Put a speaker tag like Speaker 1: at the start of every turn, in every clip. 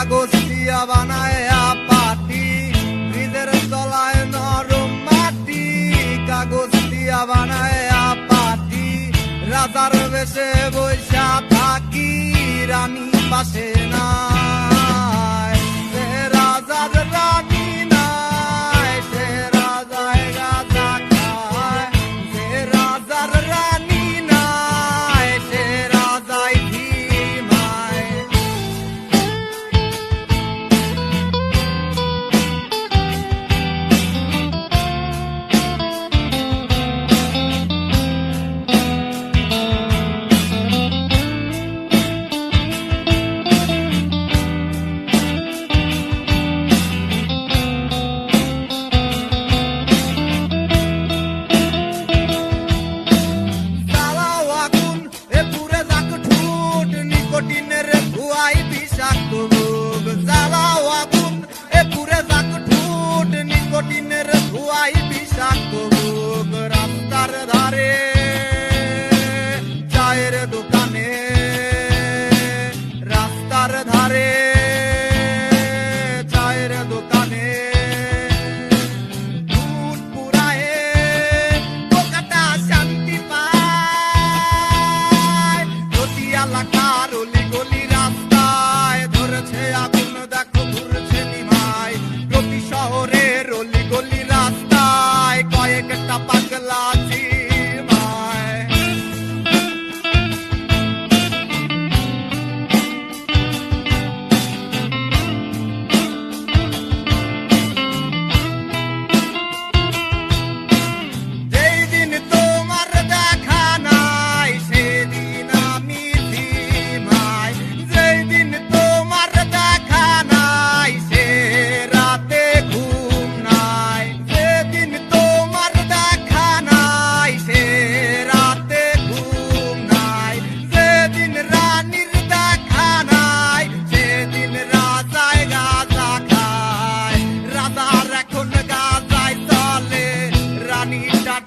Speaker 1: কাগজ দিয়া বানায় পাটি ব্রিজের তলায় নরম মাটি, কাগজ দিয়া বানায় পাটি, রাজার বেশে বৈশা থাকি রানী পাশে চালের দোকানে রাস্তার ধারে চায়ের দোকানে।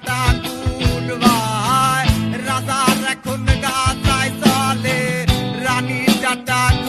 Speaker 1: da da